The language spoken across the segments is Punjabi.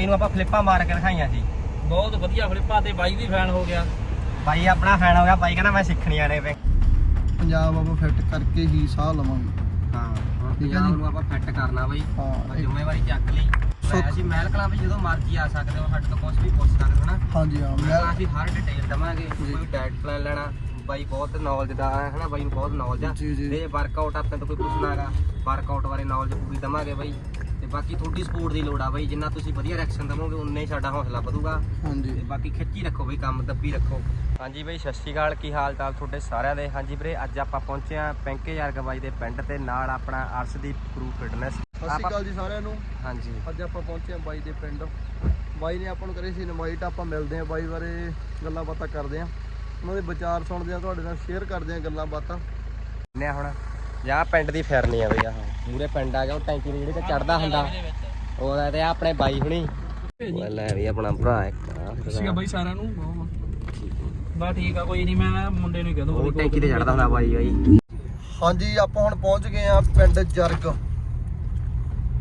ਬਾਈ ਨੂੰ ਆਪਾਂ ਫਲਿੱਪਾਂ ਮਾਰ ਕੇ ਦਿਖਾਈਆਂ ਸੀ। ਬਹੁਤ ਵਧੀਆ ਫਲਿੱਪਾਂ ਤੇ ਬਾਈ ਵੀ ਫੈਨ ਹੋ ਗਿਆ। ਬਾਈ ਆਪਣਾ ਫੈਨ ਹੋ ਗਿਆ ਬਾਈ ਕਹਿੰਦਾ ਮੈਂ ਸਿੱਖਣੀਆਂ ਨੇ ਵੇ ਪੰਜਾਬ ਆਪਾਂ ਫਿੱਟ ਕਰਕੇ ਹੀ ਸਾਹ ਲਵਾਂਗੇ। ਹਾਂ ਹੁਣ ਪੰਜਾਬ। ਨੂੰ ਆਪਾਂ ਫਿੱਟ ਕਰਨਾ ਬਾਈ। ਹਾਂ ਆਪਾਂ ਜ਼ਿੰਮੇਵਾਰੀ ਚੱਕ ਲਈ। ਸੁੱਖ। ਅਸੀਂ ਮਹਿਲ ਕਲਾਂ ਵੀ ਜਦੋਂ ਮਰਜ਼ੀ ਆ ਸਕਦੇ ਹੋ ਸਾਡੇ ਤੋਂ ਕੁਝ ਵੀ ਪੁੱਛ ਸਕਦੇ ਹੋ ਨਾ। ਹਾਂਜੀ ਹਾਂ ਮੈਂ ਅਸੀਂ ਹਰ ਡਿਟੇਲ ਦਵਾਂਗੇ। ਜੀ। ਕੋਈ ਡਾਈਟ ਪਲਾਨ ਲੈਣਾ ਬਾਈ ਬਹੁਤ ਨੌਲੇਜ ਦਾ ਹੈ ਨਾ ਬਾਈ ਨੂੰ ਬਹੁਤ ਨੌਲੇਜ ਆ। ਜੀ, ਜੀ। ਤੇ ਵਰਕਆਊਟ ਆਪਣੇ ਤੋਂ ਕੋਈ ਪੁੱਛਣਾਗਾ ਵਰਕਆਊਟ ਬਾਰੇ ਨੌਲੇਜ ਪੂਰੀ ਦਵਾਂਗੇ ਬਾਈ। ਬਾਕੀ ਤੁਹਾਡੀ ਸਪੋਰਟ ਦੀ ਲੋੜ ਆ ਬਾਈ ਜਿੰਨਾ ਤੁਸੀਂ ਵਧੀਆ ਰਿਐਕਸ਼ਨ ਦਵੋਗੇ ਉਨਾ ਹੀ ਸਾਡਾ ਹੌਸਲਾ ਵਧੂਗਾ। ਤੇ ਹਾਂਜੀ ਬਾਕੀ ਖਿੱਚੀ ਰੱਖੋ ਬਈ ਕੰਮ ਦੱਬੀ ਰੱਖੋ। ਹਾਂਜੀ ਬਈ ਸਤਿ ਸ਼੍ਰੀ ਅਕਾਲ ਕੀ ਹਾਲ ਚਾਲ ਤੁਹਾਡੇ ਸਾਰਿਆਂ ਦੇ? ਹਾਂਜੀ ਵੀਰੇ ਅੱਜ ਆਪਾਂ ਪਹੁੰਚੇ ਆ ਪੈਂਕੇ ਯਾਰਗ ਬਾਈ ਦੇ ਪਿੰਡ ਤੇ ਨਾਲ ਆਪਣਾ ਅਰਸ਼ਦੀਪ ਪ੍ਰੂਫ ਫਿਟਨੈਸ ਸਤਿ ਸ਼੍ਰੀ ਅਕਾਲ ਜੀ ਸਾਰਿਆਂ ਨੂੰ। ਹਾਂਜੀ। ਅੱਜ ਆਪਾਂ ਪਹੁੰਚੇ ਹਾਂ ਬਾਈ ਦੇ ਪਿੰਡ। ਬਾਈ ਨੇ ਆਪਾਂ ਨੂੰ ਕਰੀ ਸੀ ਇਨਵਾਈਟ ਆਪਾਂ ਮਿਲਦੇ ਹਾਂ ਬਾਈ ਬਾਰੇ ਗੱਲਾਂ ਬਾਤਾਂ ਕਰਦੇ ਹਾਂ। ਉਹਨਾਂ ਦੇ ਵਿਚਾਰ ਸੁਣਦੇ ਹਾਂ ਤੁਹਾਡੇ ਨਾਲ ਸ਼ੇਅਰ ਕਰਦੇ ਹਾਂ ਗੱਲਾਂ ਬਾਤਾਂ। ਨੇ ਹੁਣ ਜਾਂ ਪਿੰਡ ਦੀ ਫਿਰਨੀ ਆ ਬਈ ਆਹ। ਮੂਰੇ ਪਿੰਡ ਆ ਗਿਆ ਉਹ ਟੈਂਕੀ ਦੀ ਜਿਹੜੀ ਤੇ ਚੜਦਾ ਹੁੰਦਾ ਉਹਦਾ ਤੇ ਆਹ ਆਪਣੇ ਬਾਈ ਹੁਣੀ। ਉਹ ਲੈ ਵੀ ਆਪਣਾ ਭਰਾ ਇੱਕ ਸੀਗਾ ਬਾਈ ਸਾਰਿਆਂ ਨੂੰ। ਬਾ ਠੀਕ ਆ ਕੋਈ ਨਹੀਂ ਮੈਂ ਮੁੰਡੇ ਨੂੰ ਹੀ ਕਹਿ ਉਹ ਟੈਂਕੀ ਤੇ ਚੜਦਾ ਹੁੰਦਾ ਬਾਈ ਬਾਈ। ਹਾਂਜੀ ਆਪਾਂ ਹੁਣ ਪਹੁੰਚ ਗਏ ਆ ਪਿੰਡ ਜਰਗ।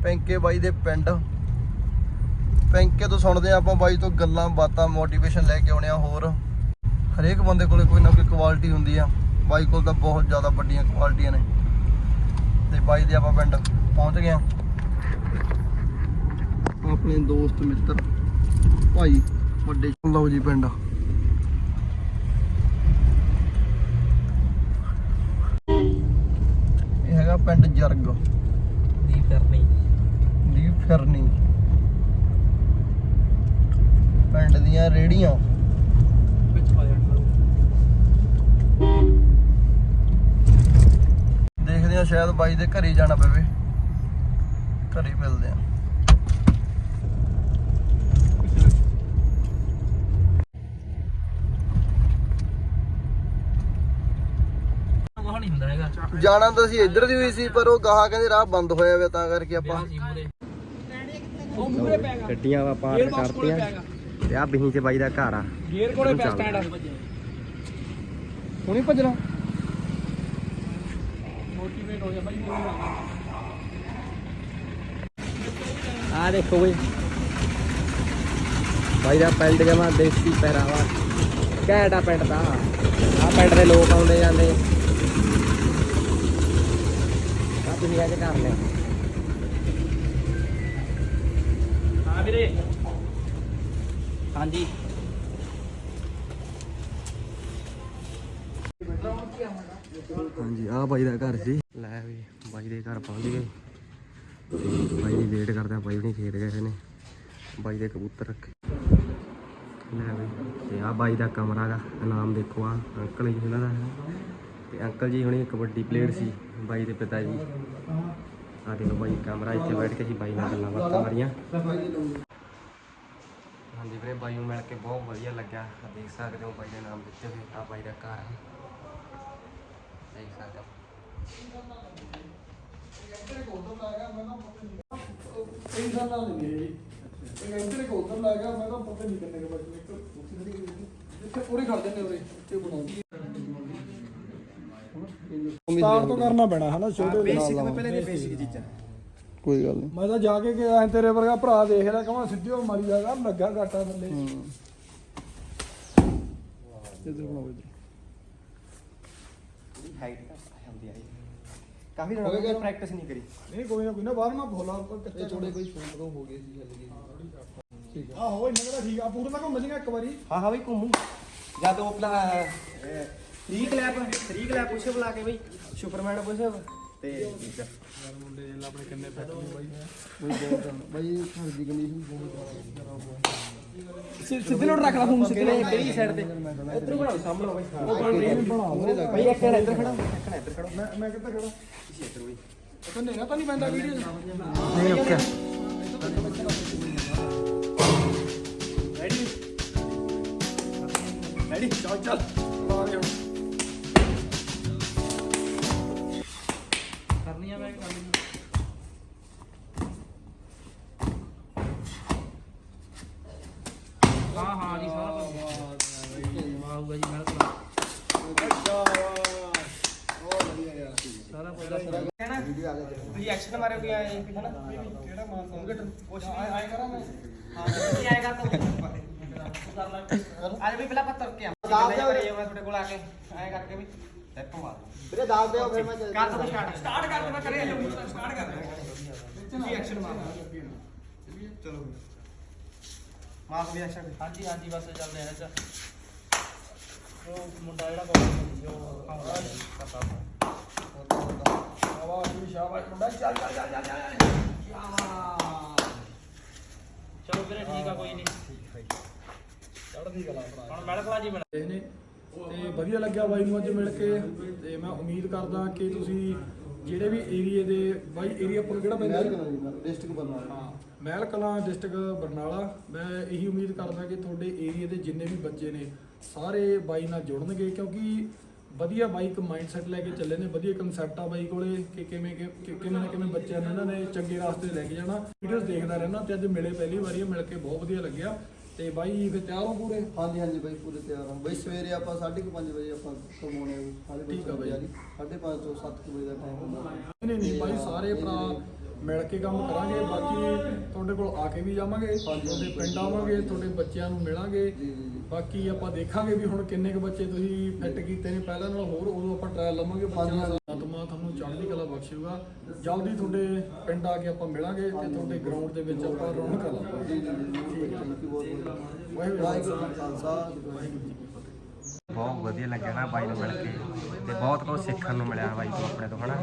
ਪੈਂਕੇ ਬਾਈ ਦੇ ਪਿੰਡ। ਪੈਂਕੇ ਤੋਂ ਸੁਣਦੇ ਆ ਆਪਾਂ ਬਾਈ ਤੋਂ ਗੱਲਾਂ ਬਾਤਾਂ ਮੋਟੀਵੇਸ਼ਨ ਲੈ ਕੇ ਆਉਣੇ ਆ ਹੋਰ। ਹਰੇਕ ਬੰਦੇ ਕੋਲੇ ਕੋਈ ਨਾ ਕੋਈ ਕੁਆਲਿਟੀ ਹੁੰਦੀ ਆ। ਬਾਈ ਕੋਲ ਤਾਂ ਬਹੁਤ ਜ਼ਿਆਦਾ ਵੱਡੀਆਂ ਕੁਆਲਿਟੀਆਂ ਨੇ। ਤੇ ਬਾਈ ਦੇ ਆਪਾਂ ਪਿੰਡ ਪਹੁੰਚ ਗਏ ਆ ਆਪਣੇ ਦੋਸਤ ਮਿੱਤਰ ਭਾਈ ਵੱਡੇ। ਲਓ ਜੀ ਪਿੰਡ। ਇਹ ਹੈਗਾ ਪਿੰਡ ਜਰਗ। ਦੀ ਫਿਰਨੀ। ਦੀ ਫਿਰਨੀ। ਪਿੰਡ ਦੀਆਂ ਰੇੜੀਆਂ ਵਿੱਚ ਪਾ ਜਾਣਾ। ਆ ਸ਼ਾਇਦ ਬਾਈ ਦੇ ਘਰੇ ਜਾਣਾ ਪਵੇ। ਘਰੇ ਮਿਲਦੇ ਆ ਉਹ ਨਹੀਂ ਹੁੰਦਾ ਹੈਗਾ। ਜਾਣਾ ਤਾਂ ਅਸੀਂ ਇੱਧਰ ਦੀ ਹੋਈ ਸੀ ਪਰ ਉਹ ਗਾਹਾਂ ਕਹਿੰਦੇ ਰਾਹ ਬੰਦ ਹੋਇਆ ਹੋਇਆ ਤਾਂ ਕਰਕੇ ਆਪਾਂ ਜੀ ਗੱਡੀਆਂ ਆਪਾਂ ਪਾਰ ਕਰਤੀਆਂ। ਤੇ ਆ ਬਿਹੀ ਚ ਬਾਈ ਦਾ ਘਰ ਆ। ਗੇਅਰ ਕੋਲੇ ਪੈ। ਸਟੈਂਡ ਹੁਣੀ ਭੱਜਣਾ ਮੋਟੀਵੇਟ ਹੋ ਜਾ ਬਾਈ ਆ ਦੇਖੋ ਬਈ। ਬਾਈ ਦਾ ਪਿੰਡ ਜਮਾ ਦੇਸੀ ਪਹਿਰਾਵਾ। ਘੈਂਟ ਆ ਪਿੰਡ ਦਾ। ਆ ਪਿੰਡ ਦੇ ਲੋਕ ਆਉਂਦੇ ਜਾਂਦੇ। ਆ ਤੁਸੀਂ ਅੱਜ ਕਰ ਲੈ ਹਾਂ ਵੀਰੇ। ਹਾਂਜੀ। ਹਾਂਜੀ ਆ ਬਾਈ ਦਾ ਘਰ ਸੀ। ਲੈ ਵੀ ਬਾਈ ਦੇ ਘਰ ਪਹੁੰਚ ਗਏ। ਤੇ ਬਾਈ ਦੀ ਵੇਟ ਕਰਦੇ ਆ, ਬਾਈ ਵੀ ਖੇਤ ਗਏ ਨੇ। ਬਾਈ ਦੇ ਕਬੂਤਰ ਰੱਖੇ। ਲੈ ਵੀ, ਤੇ ਆ ਬਾਈ ਦਾ ਕਮਰਾ ਦਾ ਨਾਮ ਦੇਖੋ ਆ ਅੰਕਲ ਜੀ ਉਹਨਾਂ ਦਾ ਹੈ ਤੇ ਅੰਕਲ ਜੀ ਹੁਣੇ ਕਬੱਡੀ ਪਲੇਅਰ ਸੀ, ਬਾਈ ਦੇ ਪਿਤਾ ਜੀ। ਆ ਦੇਖੋ ਬਾਈ, ਕਮਰਾ ਇੱਥੇ ਬੈਠ ਕੇ ਜੀ ਬਾਈ ਨਾਲ ਗੱਲਾਂ ਬਾਤਾਂ ਮਾਰੀਆਂ। ਹਾਂਜੀ ਵੀਰੇ, ਬਾਈ ਨੂੰ ਮਿਲ ਕੇ ਬਹੁਤ ਵਧੀਆ ਲੱਗਿਆ। ਦੇਖ ਸਕਦੇ ਹੋ ਬਾਈ ਦੇ ਨਾਮ ਦਿੱਤੇ ਹੋਏ ਆ ਬਾਈ ਦਾ ਘਰ ਹੈ। ਦੇਖ ਸਕਦੇ ਹੋ। ਸਟਾਰਟ ਤੋਂ ਕਰਨਾ ਪੈਣਾ ਹਨਾ ਛੋਟੇ ਦੇ ਨਾਲ ਲਾਵਾਂ। ਪਹਿਲੇ ਦੇ ਬੇਸਿਕ ਚੀਜ਼ਾਂ। ਕੋਈ ਗੱਲ ਨਹੀਂ। ਮੈਂ ਤਾਂ ਜਾ ਕੇ ਗਿਆ ਤੇਰੇ ਵਰਗਾ ਭਰਾ ਦੇਖ ਲਿਆ ਕਹਾਂ ਸਿੱਧੀ ਉਹ ਮਾਰੀ ਜਾਗਾ ਲੱਗਾ ਘਾਟਾ ਥੱਲੇ। ਇੱਧਰ ਬਣਾਓ ਇੱਧਰ। ਹਾਈਟ ਕਾਫੀ ਦਿਨ ਹੋ ਗਏ ਪ੍ਰੈਕਟਿਸ ਨਹੀਂ ਕਰੀ। ਨਹੀਂ ਕੋਈ ਨਾ ਕੋਈ ਨਾ ਬਾਹਰ ਮੈਂ ਭੋਲਾ ਕੱਚਾ ਇਹ ਥੋੜੇ ਕੋਈ ਸ਼ੌਂਕ ਤੋਂ ਹੋ ਗਏ ਸੀ ਹੱਲ ਗਏ ਠੀਕ ਆ। ਆਹੋ ਇੰਨਾ ਕਿਹੜਾ ਠੀਕ ਆ। ਪੂਰਾ ਤਾਂ ਘੁੰਮ ਜੀਗਾ ਇੱਕ ਵਾਰੀ। ਹਾਂ ਹਾਂ ਬਈ ਘੁੰਮੂ। ਜਾਂ ਤਾਂ ਆਪਣਾ 3 ਕਲੈਪ 3 ਕਲੈਪ ਪੁਸ਼ਅਪ ਲਾ ਕੇ ਬਈ ਸੁਪਰਮੈਨ ਪੁਸ਼ਅਪ ਤੇ ਦੂਜਾ ਮੁੰਡੇ ਆਪਣੇ ਕਿੰਨੇ ਪੈਸੇ ਬਾਈ? ਬਈ ਬਈ ਘਰ ਦੀ ਕੰਡੀਸ਼ਨ ਬਹੁਤ ਖਰਾਬ ਹੋਈ ਸਿੱਧੇ ਲੋਟ ਰੱਖ ਲਾ ਫੋਨ ਸਿੱਧੇ ਕਿਹੜੇ ਕਿਹੜੀ ਸਾਈਡ ਤੇ? ਇਧਰੋਂ ਬਣਾਓ ਸਾਹਮਣੇ ਬਈ ਬਣਾ ਬਈ ਇੱਕ ਇੱਧਰ ਖੜਾ। ਇੱਕ ਇੱਧਰ ਖੜਾ। ਮੈਂ ਮੈਂ ਕਿੱਥੇ ਖੜਾ? ਤੁਸੀਂ ਇੱਧਰ ਬਈ। ਤਾਂ ਨੇਰਾ ਤਾਂ ਨਹੀਂ ਪੈਂਦਾ ਵੀਡੀਓ ਨਹੀਂ ਓਕੇ। ਰੈਡੀ ਰੈਡੀ ਚੱਲ ਚੱਲ। ਆ ਤੁਸੀਂ ਐਕਸ਼ਨ ਮਾਰੇ ਵੀ ਆਏ। ਹੈ ਨਾ ਕਿਹੜਾ ਮਾਰ ਕੁਛ ਨਹੀਂ ਆਏ ਕਰਾਂ ਮੈਂ। ਹਾਂ ਤੁਸੀਂ ਆਏ ਕਰ ਅੱਜ ਵੀ ਪਹਿਲਾਂ ਪੱਤਰ ਕੇ ਆ ਦਾਬ ਦੇ ਮੈਂ ਤੁਹਾਡੇ ਕੋਲ ਆ ਕੇ। ਆਏ ਕਰਕੇ ਵੀ। ਸੈੱਟ ਮਾਰ ਵੀਰੇ ਦੱਸ ਦਿਓ ਫਿਰ ਮੈਂ ਕਰ ਦੋ ਸਟਾਰਟ ਸਟਾਰਟ ਕਰ ਦੋ ਮੈਂ ਕਰੇ ਸਟਾਰਟ ਕਰ ਤੁਸੀਂ ਐਕਸ਼ਨ ਮਾਰਨਾ ਚਲੋ। ਮਾਰ ਵੀ ਐਕਸ਼ਨ ਹਾਂਜੀ ਹਾਂਜੀ ਬਸ ਚੱਲਦੇ ਆ। ਚ ਉਹ ਮੁੰਡਾ ਜਿਹੜਾ ਕੋਲ ਜੋ ਪਤਾ ਸ਼ਾਬਾਸ਼ ਜੀ, ਸ਼ਾਬਾਸ਼ ਮੁੰਡਾ ਚੱਲ ਚੱਲ ਚੱਲ ਚੱਲ ਚੱਲ। ਚਲੋ ਵੀਰੇ ਠੀਕ ਆ ਕੋਈ ਨਹੀਂ। ਚੜ੍ਹਦੀ ਕਲਾ ਭਰਾ ਹੁਣ ਮੈਡਕਲਾ ਜੀ ਬਣਾ ਇਹ ਨੇ। ਤੇ ਵਧੀਆ ਲੱਗਿਆ ਬਾਈ ਨੂੰ ਅੱਜ ਮਿਲ ਕੇ। ਤੇ ਮੈਂ ਉਮੀਦ ਕਰਦਾ ਕਿ ਤੁਸੀਂ ਜਿਹੜੇ ਵੀ ਏਰੀਏ ਦੇ ਬਾਈ ਏਰੀਆ ਆਪਾਂ ਨੂੰ ਕਿਹੜਾ ਪੈਂਦਾ ਜੀ? ਡਿਸਟ੍ਰਿਕਟ ਬਰਨਾਲਾ। ਹਾਂ ਮਹਿਲ ਕਲਾਂ ਡਿਸਟ੍ਰਿਕਟ ਬਰਨਾਲਾ। ਮੈਂ ਇਹੀ ਉਮੀਦ ਕਰਦਾ ਕਿ ਤੁਹਾਡੇ ਏਰੀਆ ਦੇ ਜਿੰਨੇ ਵੀ ਬੱਚੇ ਨੇ ਸਾਰੇ ਬਾਈ ਨਾਲ ਜੁੜਨਗੇ ਕਿਉਂਕਿ ਵਧੀਆ ਬਾਈ ਇੱਕ ਮਾਈਂਡਸੈਟ ਲੈ ਕੇ ਚੱਲੇ ਨੇ ਵਧੀਆ ਕਨਸੈਪਟ ਆ ਬਾਈ ਕੋਲੇ ਕਿ ਕਿਵੇਂ ਕਿ ਕਿਵੇਂ ਨਾ ਕਿਵੇਂ ਬੱਚਿਆਂ ਨੂੰ ਇਹਨਾਂ ਨੇ ਚੰਗੇ ਰਾਸਤੇ ਲੈ ਕੇ ਜਾਣਾ। ਵੀਡੀਓਜ਼ ਦੇਖਦਾ ਰਹਿਣਾ ਤੇ ਅੱਜ ਮਿਲੇ ਪਹਿਲੀ ਵਾਰੀ ਮਿਲ ਕੇ ਬਹੁਤ ਵਧੀਆ ਲੱਗਿਆ। ਤੇ ਬਾਈ ਫਿਰ ਤਿਆਰ ਹੋ ਪੂਰੇ? ਹਾਂਜੀ ਹਾਂਜੀ ਬਾਈ ਪੂਰੇ ਤਿਆਰ ਹਾਂ। ਬਾਈ ਸਵੇਰੇ ਆਪਾਂ 5:30 ਵਜੇ ਆਪਾਂ ਕਮਾਉਣੇ ਆ ਠੀਕ ਆ ਬਾਈ। 5:30 ਤੋਂ 7 ਵਜੇ ਦਾ ਟਾਈਮ ਹੁੰਦਾ। ਨਹੀਂ ਨਹੀਂ ਬਾਈ ਸਾਰੇ ਭਰਾ ਮਿਲ ਕੇ ਕੰਮ ਕਰਾਂਗੇ ਬਾਕੀ ਤੁਹਾਡੇ ਕੋਲ ਆ ਕੇ ਵੀ ਜਾਵਾਂਗੇ ਤੁਹਾਡੇ ਪਿੰਡ ਆਵਾਂਗੇ ਤੁਹਾਡੇ ਬੱਚਿਆਂ ਨੂੰ ਮਿਲਾਂਗੇ। ਬਾਕੀ ਆਪਾਂ ਦੇਖਾਂਗੇ ਵੀ ਹੁਣ ਕਿੰਨੇ ਕੁ ਬੱਚੇ ਤੁਸੀਂ ਫਿੱਟ ਕੀਤੇ ਨੇ ਪਹਿਲਾਂ ਨਾਲ ਹੋਰ ਉਦੋਂ ਆਪਾਂ ਟਰਾਇਲ ਲਵਾਂਗੇ ਬੱਚਿਆਂ ਦਾ ਆਤਮਾ ਤੁਹਾਨੂੰ ਚੜ੍ਹਦੀ ਕਲਾ ਬਖਸ਼ੂਗਾ। ਜਲਦੀ ਤੁਹਾਡੇ ਪਿੰਡ ਆ ਕੇ ਆਪਾਂ ਮਿਲਾਂਗੇ ਤੇ ਤੁਹਾਡੇ ਗਰਾਊਂਡ ਦੇ ਵਿੱਚ ਆਪਾਂ ਰੌਣਕਾਂ ਲਾਵਾਂਗੇ। ਜੀ ਜੀ ਜੀ ਬਹੁਤ ਬਹੁਤ ਵਾਹਿਗੁਰੂ ਜੀ ਕਾ ਖਾਲਸਾ ਵਾਹਿਗੁਰੂ ਜੀ ਬਹੁਤ ਵਧੀਆ ਲੱਗਿਆ ਨਾ ਬਾਈ ਨੂੰ ਮਿਲ ਕੇ ਤੇ ਬਹੁਤ ਕੁਝ ਸਿੱਖਣ ਨੂੰ ਮਿਲਿਆ ਬਾਈ ਤੋਂ ਆਪਣੇ ਤੋਂ ਹਨਾ?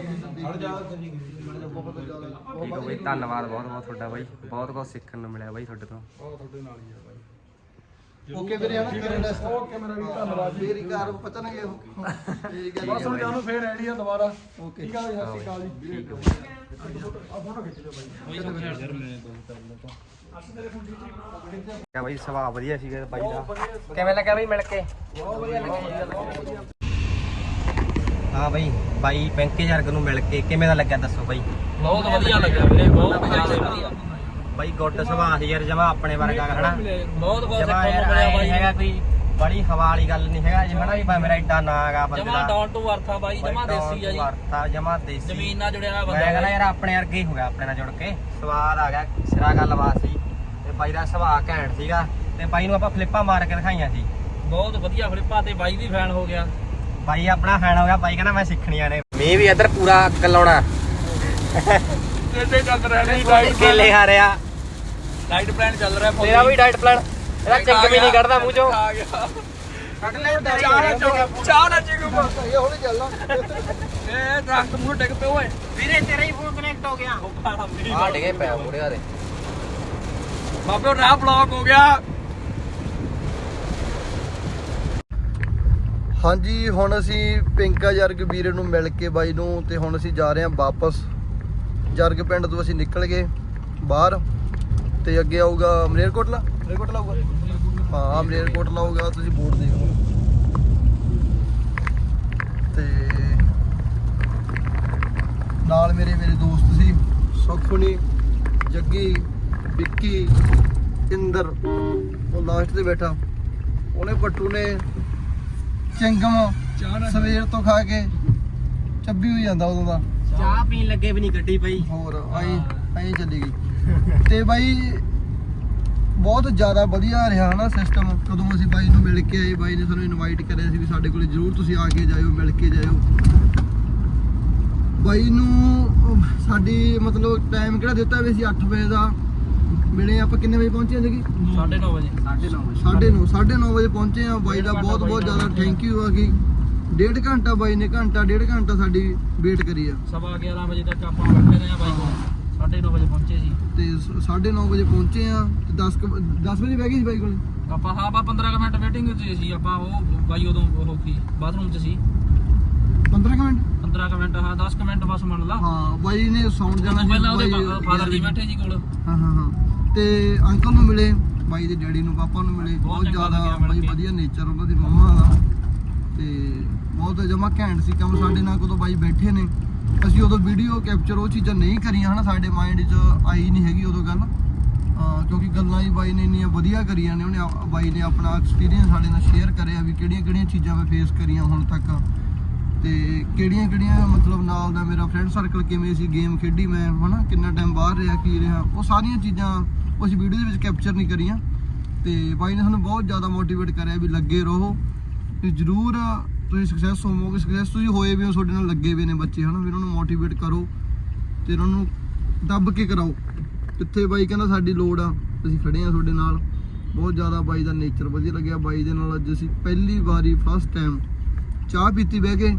ਠੀਕ ਹੈ ਬਾਈ ਧੰਨਵਾਦ ਬਹੁਤ ਬਹੁਤ ਤੁਹਾਡਾ ਬਾਈ ਬਹੁਤ ਕੁਝ ਸਿੱਖਣ ਨੂੰ ਮਿਲਿਆ ਬਾਈ ਤੁਹਾਡੇ ਤੋਂ। ਆਹ ਤੁਹਾਡੇ ਨਾਲ ਹੀ ਆ ਬਾਈ ਓਕੇ ਵੀਰੇ ਹਣਾ ਕਿਰਨ ਡੈਸਕ ਓਕੇ ਮੇਰਾ ਵੀ ਧੰਨਵਾਦ ਜੀ। ਮੇਰੀ ਕਾਰ ਪਚਣਗੇ ਉਹ। ਠੀਕ ਹੈ ਬਸ ਹੁਣ ਜਾਨੂੰ ਫੇਰ ਆਈਡੀਆ ਦੁਬਾਰਾ। ਓਕੇ। ਠੀਕ ਜੀ ਸਤਿ ਸ਼੍ਰੀ ਅਕਾਲ ਜੀ। ਹੈ। ਆ ਫੋਟੋ ਖਿੱਚ ਲਿਓ ਬਾਈ। ਕਿਆ ਬਾਈ ਸੁਭਾਅ ਵਧੀਆ ਸੀਗਾ ਬਾਈ ਦਾ। ਕਿਵੇਂ ਲੱਗਿਆ ਬਾਈ ਮਿਲ ਕੇ? ਬਹੁਤ ਬਹੁਤ ਹਾਂ ਬਾਈ ਬਾਈ ਪੈਂਕੇ ਜਰਗ ਨੂੰ ਮਿਲ ਕੇ ਕਿਵੇਂ ਦਾ ਲੱਗਿਆ ਦੱਸੋ ਬਾਈ? ਬਹੁਤ ਵਧੀਆ ਲੱਗਿਆ ਵੀਰੇ ਬਹੁਤ ਜ਼ਿਆਦਾ ਵਧੀਆ ਬਾਈ ਗੁੱਡ ਸੁਭਾਅ ਸੀ ਯਾਰ ਜਮਾ ਆਪਣੇ ਵਰਗਾ ਹਨਾ? ਬਹੁਤ ਜਮਾ ਸਿੱਖਣ ਨੂੰ ਮਿਲਿਆ ਬਾਈ। ਹੈਗਾ ਕੋਈ ਬੜੀ ਹਵਾ ਵਾਲੀ ਗੱਲ ਨਹੀਂ ਹੈਗਾ ਜਿਵੇਂ ਨਾ ਵੀ ਬਾ ਮੇਰਾ ਏਡਾ ਨਾਂ ਹੈਗਾ ਬੰਦੇ ਜਮਾ ਦਾ। ਡਾਊਨ ਟੂ ਅਰਥ ਆ ਬਾਈ ਜਮਾ ਦੇਸੀ ਆ ਜੀ। ਵਰਤਾ ਜਮਾ ਦੇਸੀ। ਜ਼ਮੀਨ ਨਾਲ ਜੁੜਿਆ ਹੋਇਆ ਮੈਂ ਬੰਦਾ ਕਹਿੰਦਾ। ਯਾਰ ਆਪਣੇ ਵਰਗੇ ਹੀ ਹੋ ਗਿਆ ਆਪਣੇ ਨਾਲ ਜੁੜ ਕੇ। ਸਵਾਦ ਆ ਗਿਆ ਸਿਰਾ ਗੱਲਬਾਤ ਸੀ। ਬਾਈ ਦਾ ਸੁਭਾਅ ਘੈਂਟ ਸੀਗਾ ਤੇ ਬਾਈ ਨੂੰ ਆਪਾਂ ਫਲਿੱਪਾਂ ਮਾਰ ਕੇ ਦਿਖਾਈਆਂ ਸੀ। ਬਹੁਤ ਵਧੀਆ ਫਲਿੱਪਾ ਤੇ ਬਾਈ ਵੀ ਫੈਨ ਹੋ ਗਿਆ। ਬਾਈ ਆਪਣਾ ਫੈਨ ਹੋ ਗਿਆ ਬਾਈ ਕਹਿੰਦਾ ਮੈਂ ਸਿੱਖਣੀਆਂ ਨੇ। ਮੀਂਹ ਵੀ ਇੱਧਰ ਪੂਰਾ ਕਲਾਉਣਾ ਇੱਥੇ ਚੱਲ ਰਿਹਾ ਨਹੀਂ ਕੇਲੇ ਖਾ ਰਿਹਾ। ਡਾਈਟ ਪਲਾਨ ਚੱਲ ਰਿਹਾ ਤੇਰਾ ਵੀ ਡਾਈਟ ਪਲਾਨ ਇਹਦਾ ਚਿੰਗ ਵੀ ਨਹੀਂ ਕੱਢਦਾ ਮੂੰਹ ਚੋਂ। ਆ ਗਿਆ। ਕੱਢ ਲੈ ਚਾਹ ਨਾ ਚੁੱਕ ਚਾਹ ਨਾ ਚਿੰਗੂ ਇਹ ਹੌਲੀ ਚੱਲਣਾ ਇਹ ਦਰਖਤ ਮੂੰਹ ਡਿੱਗ ਪਿਆ ਓਏ। ਵੀਰੇ ਤੇਰਾ ਹੀ ਫੋਨ ਕਨੈਕਟ ਹੋ ਗਿਆ। ਆ ਡਿਗੇ ਪਿਆ ਮੁੜਿਆ ਦੇ ਬਾਬੇ ਰਾਹ ਬਲੌਕ ਹੋ ਗਿਆ। ਹਾਂਜੀ, ਹੁਣ ਅਸੀਂ ਪਿੰਕਾ ਜਰਗ ਵੀਰੇ ਨੂੰ ਮਿਲ ਕੇ ਬਾਈ ਨੂੰ ਤੇ ਹੁਣ ਅਸੀਂ ਜਾ ਰਹੇ ਹਾਂ ਵਾਪਸ। ਜਰਗ ਪਿੰਡ ਤੋਂ ਅਸੀਂ ਨਿਕਲ ਗਏ ਬਾਹਰ ਤੇ ਅੱਗੇ ਆਊਗਾ ਮਲੇਰਕੋਟਲਾ? ਮਲੇਰਕੋਟਲਾ ਆਊਗਾ? ਹਾਂ ਮਲੇਰਕੋਟਲਾ ਆਊਗਾ, ਤੁਸੀਂ ਬੋਰਡ ਦੇਖ ਲਓ। ਤੇ ਨਾਲ ਮੇਰੇ ਮੇਰੇ ਦੋਸਤ ਸੀ ਸੁਖਮਣੀ ਜੱਗੀ ਵਿੱਕੀ ਇੰਦਰ ਉਹ ਲਾਸਟ ਤੇ ਬੈਠਾ। ਉਹਨੇ ਪੱਟੂ ਨੇ ਚਿੰਗਮ ਸਵੇਰ ਤੋਂ ਖਾ ਕੇ ਚੱਬੀ ਹੋਈ ਜਾਂਦਾ ਉਦੋਂ ਦਾ। ਚਾਹ ਪੀਣ ਲੱਗੇ ਵੀ ਨਹੀਂ ਗੱਡੀ ਪਈ। ਹੋਰ ਆਈ ਆਈ ਚੱਲੀ ਗਈ। ਤੇ ਬਾਈ ਬਹੁਤ ਜ਼ਿਆਦਾ ਵਧੀਆ ਰਿਹਾ ਨਾ ਸਿਸਟਮ ਕਦੋਂ ਅਸੀਂ ਬਾਈ ਨੂੰ ਮਿਲ ਕੇ ਆਏ ਬਾਈ ਨੇ ਸਾਨੂੰ ਇਨਵਾਈਟ ਕਰਿਆ ਸੀ ਵੀ ਸਾਡੇ ਕੋਲੇ ਜਰੂਰ ਤੁਸੀਂ ਆ ਕੇ ਜਾਇਓ ਮਿਲ ਕੇ ਜਾਇਓ। ਬਾਈ ਨੂੰ ਸਾਡੀ ਮਤਲਬ ਟਾਈਮ ਕਿਹੜਾ ਦਿੱਤਾ ਵੀ ਅਸੀਂ 8 ਵਜੇ ਦਾ ਮਿਲੇ ਆਪਾਂ ਕਿੰਨੇ ਵਜੇ ਪਹੁੰਚੇ ਸੀਗੇ 9:30 ਵਜੇ। 9:30 9:30 ਵਜੇ। ਪਹੁੰਚੇ ਆ ਬਾਈ ਦਾ ਬਹੁਤ ਬਹੁਤ ਜ਼ਿਆਦਾ ਥੈਂਕ ਯੂ ਆ ਕਿ ਡੇਢ ਘੰਟਾ ਬਾਈ ਨੇ ਘੰਟਾ ਡੇਢ ਘੰਟਾ ਸਾਡੀ ਵੇਟ ਕਰੀ ਆ। ਸਵਾ 11 ਵਜੇ ਤੱਕ ਆਪਾਂ ਬੈਠੇ ਰਹੇ ਆ ਬਾਈ ਕੋਲ। 9:30 ਵਜੇ ਪਹੁੰਚੇ ਸੀ ਤੇ 9:30 ਵਜੇ ਪਹੁੰਚੇ ਆ ਤੇ 10 10 ਵਜੇ ਬਹਿ ਗਏ ਸੀ ਬਾਈ ਕੋਲੇ? ਆਪਾਂ ਹਾਂ ਬਾ 15 ਕੁ ਮਿੰਟ ਵੇਟਿੰਗ ਵਿੱਚ ਸੀ ਆਪਾਂ ਉਹ ਬਾਈ ਉਦੋਂ ਉਹ ਕੀ ਬਾਥਰੂਮ 'ਚ ਸੀ। 15 ਕੁ ਮਿੰਟ? 15 ਕੁ ਮਿੰਟ ਹਾਂ 10 ਕੁ ਮਿੰਟ ਬਸ ਮੰਨ ਲਾ। ਹਾਂ ਬਾਈ ਨੇ ਸੌਣ ਜਾਣਾ ਉਦੋਂ ਪਹਿਲਾਂ ਉਹਦੇ ਫਾਦਰ ਜੀ ਬੈਠੇ ਸੀ ਕੋਲ। ਹਾਂ ਹਾਂ ਹਾਂ। ਤੇ ਅੰਕਲ ਨੂੰ ਮਿਲੇ ਬਾਈ ਦੇ ਡੈਡੀ ਨੂੰ ਪਾਪਾ ਨੂੰ ਮਿਲੇ। ਬਹੁਤ ਜ਼ਿਆਦਾ ਬਾਈ। ਵਧੀਆ ਨੇਚਰ ਉਹਨਾਂ ਦੀ ਮੰਮਾ ਦਾ। ਤੇ ਬਹੁਤ ਜਮਾ ਘੈਂਟ ਸੀ ਕਿਉਂ ਸਾਡੇ ਨਾਲ ਕਦੋਂ ਬਾਈ ਬੈਠੇ ਨੇ। ਅਸੀਂ ਉਦੋਂ ਵੀਡੀਓ ਕੈਪਚਰ ਉਹ ਚੀਜ਼ਾਂ ਨਹੀਂ ਕਰੀਆਂ ਹਨਾ ਸਾਡੇ ਮਾਈਂਡ 'ਚ ਆਈ ਨਹੀਂ ਹੈਗੀ ਉਦੋਂ ਗੱਲ। ਕਿਉਂਕਿ ਗੱਲਾਂ ਹੀ ਬਾਈ ਨੇ ਇੰਨੀਆਂ ਵਧੀਆ ਕਰੀਆਂ ਨੇ ਉਹਨੇ ਬਾਈ ਨੇ ਆਪਣਾ ਐਕਸਪੀਰੀਅੰਸ ਸਾਡੇ ਨਾਲ ਸ਼ੇਅਰ ਕਰਿਆ ਵੀ ਕਿਹੜੀਆਂ ਕਿਹੜੀਆਂ ਚੀਜ਼ਾਂ ਮੈਂ ਫੇਸ ਕਰੀਆਂ ਹੁਣ ਤੱਕ। ਤੇ ਕਿਹੜੀਆਂ ਕਿਹੜੀਆਂ ਮਤਲਬ ਨਾਲ ਦਾ ਮੇਰਾ ਫਰੈਂਡ ਸਰਕਲ ਕਿਵੇਂ ਸੀ ਗੇਮ ਖੇਡੀ ਮੈਂ, ਹਨਾ? ਕਿੰਨਾ ਟਾਈਮ ਬਾਹਰ ਰਿਹਾ, ਕੀ ਰਿਹਾ? ਉਹ ਸਾਰੀਆਂ ਚੀਜ਼ਾਂ ਉਸ ਵੀਡੀਓ ਦੇ ਵਿੱਚ ਕੈਪਚਰ ਨਹੀਂ ਕਰੀਆਂ। ਤੇ ਬਾਈ ਨੇ ਸਾਨੂੰ ਬਹੁਤ ਜ਼ਿਆਦਾ ਮੋਟੀਵੇਟ ਕਰਿਆ ਵੀ ਲੱਗੇ ਰਹੋ। ਤੇ ਜਰੂਰ ਤੁਸੀਂ ਸਕਸੈਸ ਹੋਵੋਗੇ ਸਕਸੈਸ ਤੁਸੀਂ ਹੋਏ ਵੀ ਹੋ, ਤੁਹਾਡੇ ਨਾਲ ਲੱਗੇ ਵੀ ਨੇ ਬੱਚੇ, ਹਨਾ? ਵੀ ਉਹਨਾਂ ਨੂੰ ਮੋਟੀਵੇਟ ਕਰੋ ਤੇ ਉਹਨਾਂ ਨੂੰ ਦੱਬ ਕੇ ਕਰਾਓ। ਕਿੱਥੇ ਬਾਈ ਕਹਿੰਦਾ ਸਾਡੀ ਲੋੜ ਆ, ਅਸੀਂ ਖੜੇ ਆ ਤੁਹਾਡੇ ਨਾਲ। ਬਹੁਤ ਜ਼ਿਆਦਾ ਬਾਈ ਦਾ ਨੇਚਰ ਵਧੀਆ ਲੱਗਿਆ। ਬਾਈ ਦੇ ਨਾਲ ਅੱਜ ਅਸੀਂ ਪਹਿਲੀ ਵਾਰੀ ਫਸਟ ਟਾਈਮ ਚਾਹ ਪੀਤੀ ਬਹਿ ਕੇ।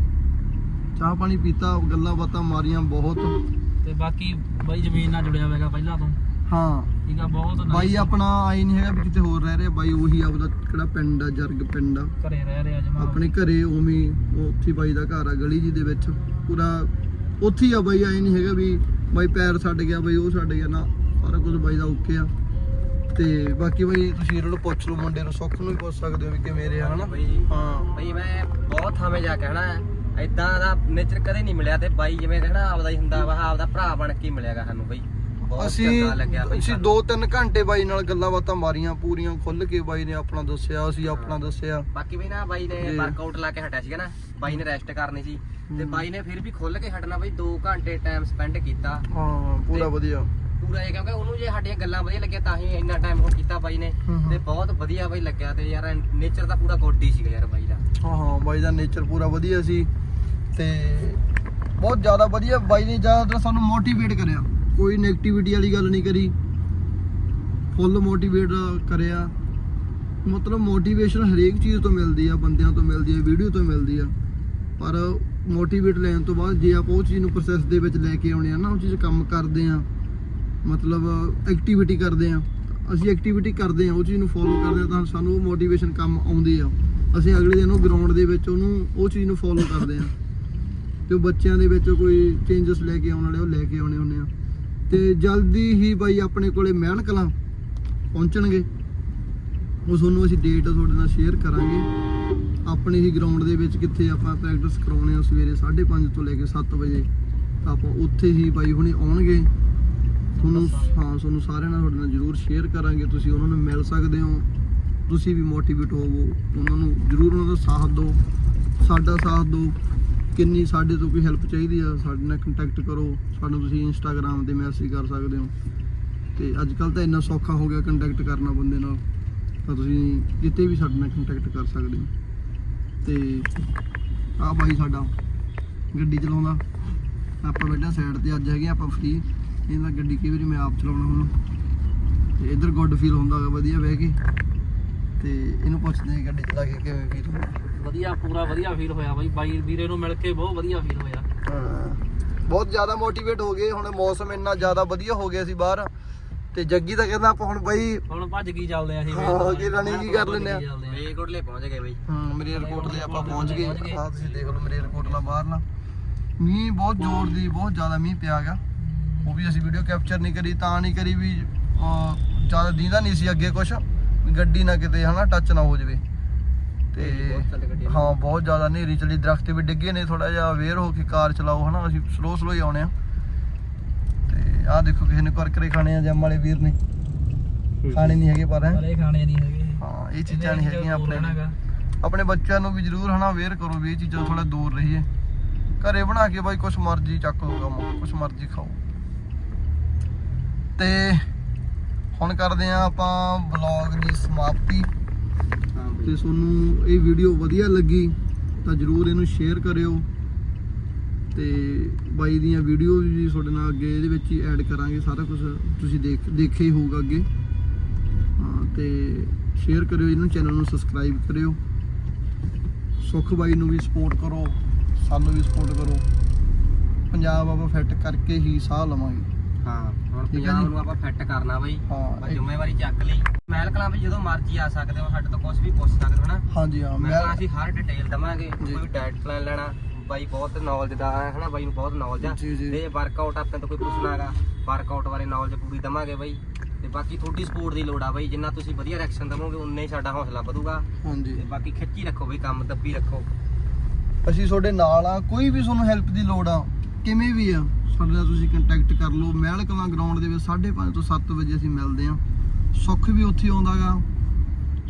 ਚਾਹ ਪਾਣੀ ਪੀਤਾ ਗੱਲਾਂ ਬਾਤਾਂ ਮਾਰੀਆਂ ਬਹੁਤ। ਤੇ ਬਾਕੀ ਬਾਈ ਜ਼ਮੀਨ ਨਾਲ ਜੁੜਿਆ ਹੋਵੇਗਾ ਪਹਿਲਾਂ ਤੋਂ। ਹਾਂ। ਠੀਕ ਆ ਬਹੁਤ nice ਬਾਈ ਆਪਣਾ ਆਈ ਨਹੀਂ ਹੈਗਾ ਵੀ ਕਿਤੇ ਹੋਰ ਰਹਿ ਰਿਹਾ ਬਾਈ ਉਹੀ ਆਪਦਾ ਕਿਹੜਾ ਪਿੰਡ ਆ ਜਰਗ ਪਿੰਡ ਆ। ਘਰੇ ਰਹਿ ਰਿਹਾ ਜਮਾ। ਆਪਣੇ ਘਰੇ ਉਵੇਂ ਹੀ, ਉਹ ਉੱਥੇ ਬਾਈ ਦਾ ਘਰ ਆ ਗਲੀ ਜੀ ਦੇ ਵਿੱਚ। ਪੂਰਾ ਉੱਥੇ ਹੀ ਆ ਬਾਈ ਆਏ ਨਹੀਂ ਹੈਗਾ ਵੀ ਬਾਈ ਪੈਰ ਛੱਡ ਗਿਆ ਬਾਈ ਉਹ ਛੱਡ ਗਿਆ ਨਾ ਸਾਰਾ ਕੁਝ ਬਾਈ ਦਾ ਓਕੇ ਆ। ਤੇ ਬਾਕੀ ਬਾਈ ਤੁਸੀਂ ਇਹਨਾਂ ਨੂੰ ਪੁੱਛ ਲਓ ਮੁੰਡੇ ਨੂੰ ਸੁੱਖ ਨੂੰ ਵੀ ਪੁੱਛ ਸਕਦੇ ਹੋ ਵੀ ਕਿਵੇਂ ਰਿਹਾ ਹਨਾ? ਹਾਂ। ਬਈ ਮੈਂ ਬਹੁਤ ਥਾਵੇਂ ਜਾ ਕੇ ਹਨਾ ਇਦਾਂ ਦਾ ਨੇਚਰ ਕਦੇ ਨਹੀਂ ਮਿਲਿਆ ਤੇ ਬਾਈ ਜਿਵੇਂ ਹਨਾ ਆਪਦਾ ਹੀ ਹੁੰਦਾ ਵਾ ਆਪਦਾ ਭਰਾ ਬਣ ਕੇ ਹੀ ਮਿਲਿਆਗਾ ਸਾਨੂੰ ਬਈ ਬਹੁਤ ਅਸੀਂ ਚੰਗਾ ਲੱਗਿਆ ਬਈ ਅਸੀਂ ਸਾਨੂੰ। 2-3 ਘੰਟੇ ਬਾਈ ਨਾਲ ਗੱਲਾਂ ਬਾਤਾਂ ਮਾਰੀਆਂ ਪੂਰੀਆਂ ਖੁੱਲ ਕੇ ਬਾਈ ਨੇ ਆਪਣਾ ਦੱਸਿਆ ਅਸੀਂ ਆਪਣਾ ਦੱਸਿਆ ਬਾਕੀ ਵੀ ਨਾ ਬਾਈ ਨੇ ਜੀ। ਵਰਕਆਊਟ ਲਾ ਕੇ ਹਟਿਆ ਸੀਗਾ ਨਾ ਬਾਈ ਨੇ ਰੈਸਟ ਕਰਨੀ ਸੀ ਤੇ। ਬਾਈ ਨੇ ਫਿਰ ਵੀ ਖੁੱਲ ਕੇ ਹਟਣਾ ਬਈ 2 ਘੰਟੇ ਟਾਈਮ ਸਪੈਂਡ ਕੀਤਾ ਹਾਂ ਪੂਰਾ ਤੇ- ਵਧੀਆ ਪੂਰਾ ਇਹ ਕਿਉਂਕਿ ਉਹਨੂੰ ਜੇ ਸਾਡੀਆਂ ਗੱਲਾਂ ਵਧੀਆ ਲੱਗੀਆਂ ਤਾਂ ਹੀ ਇੰਨਾ ਟਾਈਮ ਹੋ ਕੀਤਾ ਬਾਈ ਨੇ। ਤੇ ਬਹੁਤ ਵਧੀਆ ਬਾਈ ਲੱਗਿਆ ਤੇ ਯਾਰ ਨੇਚਰ ਤਾਂ ਪੂਰਾ ਗੁੱਡ ਹੀ ਸੀਗਾ ਯਾਰ ਬਾਈ ਦਾ ਹਾਂ ਹਾਂ ਬਾਈ ਦਾ ਨੇਚਰ ਪੂਰਾ ਵਧੀਆ ਸੀ ਤੇ ਬਹੁਤ ਜ਼ਿਆਦਾ ਵਧੀਆ ਬਾਈ ਨੇ ਜ਼ਿਆਦਾਤਰ ਸਾਨੂੰ ਮੋਟੀਵੇਟ ਕਰਿਆ। ਕੋਈ 네ਗੇਟਿਵਿਟੀ ਵਾਲੀ ਗੱਲ ਨਹੀਂ ਕਰੀ। ਫੁੱਲ ਮੋਟੀਵੇਟ ਕਰਿਆ। ਮਤਲਬ ਮੋਟੀਵੇਸ਼ਨ ਹਰੇਕ ਚੀਜ਼ ਤੋਂ ਮਿਲਦੀ ਆ, ਬੰਦਿਆਂ ਤੋਂ ਮਿਲਦੀ ਆ ਵੀਡੀਓ ਤੋਂ ਮਿਲਦੀ ਆ। ਪਰ ਮੋਟੀਵੇਟ ਲੈਣ ਤੋਂ ਬਾਅਦ ਜੇ ਆਪਾਂ ਉਹ ਚੀਜ਼ ਨੂੰ ਪ੍ਰੋਸੈਸ ਦੇ ਵਿੱਚ ਲੈ ਕੇ ਆਉਣੇ ਆ ਨਾ, ਉਹ ਚੀਜ਼ ਕੰਮ ਕਰਦੇ ਆ, ਮਤਲਬ ਐਕਟੀਵਿਟੀ ਕਰਦੇ ਆ, ਅਸੀਂ ਐਕਟੀਵਿਟੀ ਕਰਦੇ ਆ, ਉਹ ਚੀਜ਼ ਨੂੰ ਫੋਲੋ ਕਰਦੇ ਆ, ਤਾਂ ਸਾਨੂੰ ਉਹ ਮੋਟੀਵੇਸ਼ਨ ਕੰਮ ਆਉਂਦੀ ਆ। ਅਸੀਂ ਅਗਲੇ ਦਿਨ ਉਹ ਗਰਾਊਂਡ ਦੇ ਵਿੱਚ ਉਹਨੂੰ, ਉਹ ਚੀਜ਼ ਨੂੰ ਫੋਲੋ ਕਰਦੇ ਆ। ਤੇ ਉਹ ਬੱਚਿਆਂ ਦੇ ਵਿੱਚ ਕੋਈ ਚੇਂਜਸ ਲੈ ਕੇ ਆਉਣ ਵਾਲੇ, ਉਹ ਲੈ ਕੇ ਆਉਣੇ ਹੁੰਦੇ ਆ। ਤੇ ਜਲਦੀ ਹੀ ਬਾਈ ਆਪਣੇ ਕੋਲੇ ਮਹਿਣ ਕਲਾਂ ਪਹੁੰਚਣਗੇ। ਉਹ ਤੁਹਾਨੂੰ ਅਸੀਂ ਡੇਟ ਤੁਹਾਡੇ ਨਾਲ ਸ਼ੇਅਰ ਕਰਾਂਗੇ। ਆਪਣੇ ਹੀ ਗਰਾਊਂਡ ਦੇ ਵਿੱਚ ਕਿੱਥੇ ਆਪਾਂ ਪ੍ਰੈਕਟਿਸ ਕਰਾਉਣੇ ਆ ਸਵੇਰੇ 5:30 ਤੋਂ ਲੈ ਕੇ 7 ਵਜੇ। ਤਾਂ ਆਪਾਂ ਉੱਥੇ ਹੀ ਬਾਈ ਹੁਣੇ ਆਉਣਗੇ। ਤੁਹਾਨੂੰ ਹਾਂ, ਤੁਹਾਨੂੰ ਸਾਰਿਆਂ ਨਾਲ ਤੁਹਾਡੇ ਨਾਲ ਜਰੂਰ ਸ਼ੇਅਰ ਕਰਾਂਗੇ। ਤੁਸੀਂ ਉਹਨਾਂ ਨੂੰ ਮਿਲ ਸਕਦੇ ਹੋ। ਤੁਸੀਂ ਵੀ ਮੋਟੀਵੇਟ ਹੋਵੋ। ਉਹਨਾਂ ਨੂੰ ਜਰੂਰ ਉਹਨਾਂ ਦਾ ਸਾਥ ਦਿਓ। ਸਾਡਾ ਸਾਥ ਦਿਓ। ਕਿੰਨੀ ਸਾਡੇ ਤੋਂ ਕੋਈ ਹੈਲਪ ਚਾਹੀਦੀ ਆ? ਸਾਡੇ ਨਾਲ ਕੰਟੈਕਟ ਕਰੋ। ਸਾਨੂੰ ਤੁਸੀਂ ਇੰਸਟਾਗ੍ਰam ਤੇ ਮੈਸੇਜ ਕਰ ਸਕਦੇ ਹੋ। ਤੇ ਅੱਜ ਕੱਲ ਤਾਂ ਇੰਨਾ ਸੌਖਾ ਹੋ ਗਿਆ ਕੰਟੈਕਟ ਕਰਨਾ ਬੰਦੇ ਨਾਲ। ਤਾਂ ਤੁਸੀਂ ਕਿਤੇ ਵੀ ਸਾਡੇ ਨਾਲ ਕੰਟੈਕਟ ਕਰ ਸਕਦੇ ਹੋ। ਤੇ ਆ ਬਾਈ ਸਾਡਾ ਗੱਡੀ ਚਲਾਉਂਦਾ। ਆਪਾਂ ਬੈਠਾ ਸਾਈਡ ਤੇ, ਅੱਜ ਹੈਗੇ ਆਪਾਂ ਫ੍ਰੀ ਇਹਦਾ ਗੱਡੀ ਕਈ ਵਾਰੀ ਮੈਂ ਆਪ ਚਲਾਉਣਾ ਹੁਣ। ਤੇ ਇਧਰ ਗੁੱਡ ਫੀਲ ਹੁੰਦਾ ਗਾ, ਵਧੀਆ ਬਹਿ ਕੇ। ਤੇ ਇਹਨੂੰ ਪੁੱਛਦੇ ਆ ਗੱਡੀ ਚਲਾ ਕੇ ਕਿਵੇਂ ਫੀਲ ਹੁੰਦਾ। ਵਧੀਆ ਪੂਰਾ ਵਧੀਆ ਫੀਲ ਹੋਇਆ ਬਾਈ। ਬਾਈ ਵੀਰੇ ਨੂੰ ਮਿਲ ਕੇ ਬਹੁਤ ਵਧੀਆ ਫੀਲ ਹੋਇਆ। ਹਾਂ। ਬਹੁਤ ਜ਼ਿਆਦਾ ਮੋਟੀਵੇਟ ਹੋ ਗਏ ਹੁਣ ਮੌਸਮ ਇੰਨਾ ਜ਼ਿਆਦਾ ਵਧੀਆ ਹੋ ਗਿਆ ਸੀ ਬਾਹਰ। ਤੇ ਜੱਗੀ ਤਾਂ ਕਹਿੰਦਾ ਆਪਾਂ ਹੁਣ ਬਾਈ ਹੁਣ ਭੱਜ ਕੀ ਚੱਲਦੇ ਆ ਅਸੀਂ। ਹਾਂ, ਕੀ running ਹੀ ਕਰ ਲੈਂਦੇ ਆ। ਵੇਗੋਟਲੇ ਪਹੁੰਚ ਗਏ ਬਈ। ਹਾਂ ਮੇਰੇ ਰਿਪੋਰਟ ਤੇ ਆਪਾਂ ਪਹੁੰਚ ਗਏ। ਆਹ ਤੁਸੀਂ ਦੇਖ ਲਓ ਮੇਰੇ ਰਿਪੋਰਟ ਨਾਲ ਬਾਹਰ ਨਾ। ਮੀਂਹ ਬਹੁਤ ਜ਼ੋਰ ਦੀ ਬਹੁਤ ਜ਼ਿਆਦਾ ਮੀਂਹ ਪਿਆ ਗਾ ਉਹ ਵੀ ਅਸੀਂ ਵੀਡੀਓ ਕੈਪਚਰ ਨਹੀਂ ਕਰੀ ਤਾਂ ਨਹੀਂ ਕਰੀ ਵੀ ਜ਼ਿਆਦਾ ਦੀਂਦਾ ਨਹੀਂ ਸੀ ਅੱਗੇ ਕੁਛ। ਗੱਡੀ ਨਾ ਕਿਤੇ ਹਨਾ ਟੱਚ ਨਾ ਹੋ ਜਾਵੇ। ਤੇ ਹਾਂ ਬਹੁਤ ਜ਼ਿਆਦਾ ਹਨੇਰੀ ਚੱਲੀ ਦਰਖਤ ਵੀ ਡਿੱਗੇ ਨੇ ਥੋੜਾ ਜਿਹਾ ਅਵੇਅਰ ਹੋ ਕੇ ਕਾਰ ਚਲਾਓ ਹਨਾ ਅਸੀਂ ਸਲੋ ਸਲੋ ਹੀ ਆਉਣੇ ਆ। ਤੇ ਆਹ ਦੇਖੋ ਕਿਸੇ ਨੇ ਕੁਰਕਰੇ ਖਾਣੇ ਆ ਜੰਮ ਵਾਲੇ ਵੀਰ ਨੇ। ਖਾਣੇ ਨਹੀਂ। ਹੈਗੇ ਪਰ ਹੈ। ਖਾਣੇ ਨਹੀਂ ਹੈਗੇ। ਹਾਂ ਇਹ ਚੀਜ਼ਾਂ ਨਹੀਂ ਹੈਗੀਆਂ ਆਪਣੇ। ਆਪਣੇ ਬੱਚਿਆਂ ਨੂੰ ਵੀ ਜ਼ਰੂਰ ਹਨਾ ਅਵੇਅਰ ਕਰੋ ਵੀ ਇਹ ਚੀਜ਼ਾਂ ਥੋੜਾ ਦੂਰ ਰਹੀਏ। ਘਰੇ ਬਣਾ ਕੇ ਬਾਈ ਕੁਛ ਮਰਜ਼ੀ ਚੱਕ ਲਓ ਕੰਮ ਕੁਛ ਮਰਜ਼ੀ ਖਾਓ। ਤੇ ਹੁਣ ਕਰਦੇ ਆ ਆਪਾਂ ਵਲੌਗ ਦੀ ਸਮਾਪਤੀ। ਤੇ ਤੁਹਾਨੂੰ ਇਹ ਵੀਡੀਓ ਵਧੀਆ ਲੱਗੀ, ਤਾਂ ਜਰੂਰ ਇਹਨੂੰ ਸ਼ੇਅਰ ਕਰਿਓ। ਤੇ ਬਾਈ ਦੀਆਂ ਵੀਡੀਓ ਵੀ ਤੁਹਾਡੇ ਨਾਲ ਅੱਗੇ ਇਹਦੇ ਵਿੱਚ ਹੀ ਐਡ ਕਰਾਂਗੇ ਸਾਰਾ ਕੁਝ ਤੁਸੀਂ ਦੇਖ, ਦੇਖਿਆ ਹੀ ਹੋਊਗਾ ਅੱਗੇ। ਹਾਂ, ਤੇ ਸ਼ੇਅਰ ਕਰਿਓ, ਇਹਨੂੰ ਚੈਨਲ ਨੂੰ ਸਬਸਕ੍ਰਾਈਬ ਕਰਿਓ। ਸੁਖ ਬਾਈ ਨੂੰ ਵੀ ਸਪੋਰਟ ਕਰੋ, ਸਾਨੂੰ ਵੀ ਸਪੋਰਟ ਕਰੋ। ਪੰਜਾਬ ਆਪਾਂ ਫਿੱਟ ਕਰਕੇ ਹੀ ਸਾਹ ਲਵਾਂਗੇ। ਹਾਂ। ਠੀਕ ਹੈ ਪੰਜਾਬ ਜੀ। ਨੂੰ ਆਪਾਂ ਫਿੱਟ ਕਰਨਾ ਬਈ। ਹਾਂ ਇਹ- ਜ਼ਿੰਮੇਵਾਰੀ ਚੱਕ ਲਈ। ਮਹਿਲ ਕਲਾਂ ਵੀ ਜਦੋਂ ਮਰਜ਼ੀ ਆ ਸਕਦੇ ਹੋ ਸਾਡੇ ਤੋਂ ਕੁਝ ਵੀ ਪੁੱਛ ਸਕਦੇ ਹੋ ਹਨਾ ਹਾਂਜੀ ਹਾਂ ਮੈਂ ਮੈਂ ਅਸੀਂ ਹਰ ਡਿਟੇਲ ਦਵਾਂਗੇ। ਜੀ। ਕੋਈ ਡਾਈਟ ਪਲਾਨ ਲੈਣਾ ਬਾਈ ਬਹੁਤ ਨੌਲੇਜ ਦਾ ਹੈ ਹਨਾ ਬਾਈ ਨੂੰ ਬਹੁਤ ਨੌਲੇਜ ਆ। ਜੀ, ਜੀ। ਤੇ ਵਰਕਆਊਟ ਆਪਣੇ ਤੋਂ ਕੋਈ ਪੁੱਛਣਾਗਾ ਵਰਕਆਊਟ ਬਾਰੇ ਨੌਲੇਜ ਪੂਰੀ ਦਵਾਂਗੇ ਬਾਈ। ਤੇ ਬਾਕੀ ਤੁਹਾਡੀ ਸਪੋਰਟ ਦੀ ਲੋੜ ਆ ਬਾਈ ਜਿੰਨਾ ਤੁਸੀਂ ਵਧੀਆ ਰਿਐਕਸ਼ਨ ਦਵੋਗੇ ਉਨਾ ਹੀ ਸਾਡਾ ਹੌਸਲਾ ਵਧੂਗਾ। ਹਾਂਜੀ। ਤੇ ਬਾਕੀ ਖਿੱਚੀ ਰੱਖੋ ਬਈ ਕੰਮ ਦੱਬੀ ਰੱਖੋ। ਅਸੀਂ ਤੁਹਾਡੇ ਨਾਲ ਆ ਕੋਈ ਵੀ ਤੁਹਾਨੂੰ ਹੈਲਪ ਦੀ ਲੋੜ ਆ ਕਿਵੇਂ ਵੀ ਆ ਸਾਡੇ ਨਾਲ ਤੁਸੀਂ ਕੰਟੈਕਟ ਕਰ ਲਓ। ਮਹਿਲ ਕਲਾਂ ਗਰਾਊਂਡ ਦੇ ਵਿੱਚ 5:30 ਤੋਂ 7 ਵਜੇ ਅਸੀਂ ਮਿਲਦੇ ਆ ਸੁੱਖ ਵੀ ਉੱਥੇ ਆਉਂਦਾਗਾ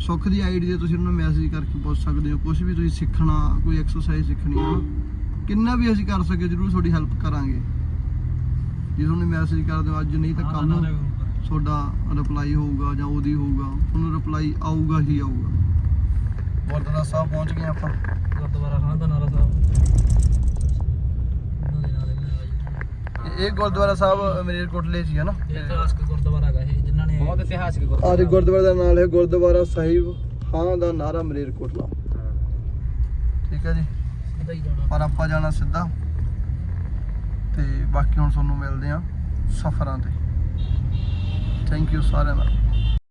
ਸੁੱਖ ਦੀ ਆਈਡੀ ਤੇ ਤੁਸੀਂ ਉਹਨੂੰ ਮੈਸੇਜ ਕਰਕੇ ਪੁੱਛ ਸਕਦੇ ਹੋ। ਕੁਝ ਵੀ ਤੁਸੀਂ ਸਿੱਖਣਾ ਕੋਈ ਐਕਸਰਸਾਈਜ਼ ਸਿੱਖਣੀ ਆ ਕਿੰਨਾ ਵੀ ਅਸੀਂ ਕਰ ਸਕੇ ਜਰੂਰ ਤੁਹਾਡੀ ਹੈਲਪ ਕਰਾਂਗੇ। ਜੇ ਤੁਹਾਨੂੰ ਮੈਸੇਜ ਕਰਦੇ ਹੋ ਅੱਜ ਨਹੀਂ ਤਾਂ ਕੱਲ ਤੁਹਾਡਾ ਰਿਪਲਾਈ ਹੋਊਗਾ ਜਾਂ ਉਹਦੀ ਹੋਊਗਾ। ਤੁਹਾਨੂੰ ਰਿਪਲਾਈ ਆਊਗਾ ਹੀ ਆਊਗਾ। ਗੁਰਦੁਆਰਾ ਸਾਹਿਬ ਪਹੁੰਚ ਗਏ ਆਪਾਂ। ਗੁਰਦੁਆਰਾ ਖਾਨ ਦਾ ਨਾਰਾ ਸਾਹਿਬ ਉਹਨਾਂ ਦੇ ਨਾਰੇ ਬਣਾਇਆ ਜੀ ਇਹ- ਗੁਰਦੁਆਰਾ ਸਾਹਿਬ ਮਰੇਰਕੋਟਲੇ 'ਚ ਹੀ ਹੈ ਨਾ। ਇਤਿਹਾਸਕ ਗੁਰਦੁਆਰਾ ਹੈਗਾ ਇਹ ਜਿਨ੍ਹਾਂ ਨੇ ਬਹੁਤ ਇਤਿਹਾਸਕ ਆਹ ਦੇ ਗੁਰਦੁਆਰੇ ਦਾ ਨਾਮ ਹੈ ਗੁਰਦੁਆਰਾ ਸਾਹਿਬ ਹਾਂ ਦਾ ਨਾਰਾ ਮਰੇਰਕੋਟਲਾ ਠੀਕ ਹੈ ਜੀ। ਸਿੱਧਾ ਹੀ ਜਾਣਾ। ਪਰ ਆਪਾਂ ਜਾਣਾ ਸਿੱਧਾ। ਤੇ ਬਾਕੀ ਹੁਣ ਤੁਹਾਨੂੰ ਮਿਲਦੇ ਆ ਸਫ਼ਰਾਂ ਤੇ। ਥੈਂਕ ਯੂ ਸਾਰਿਆਂ ਦਾ।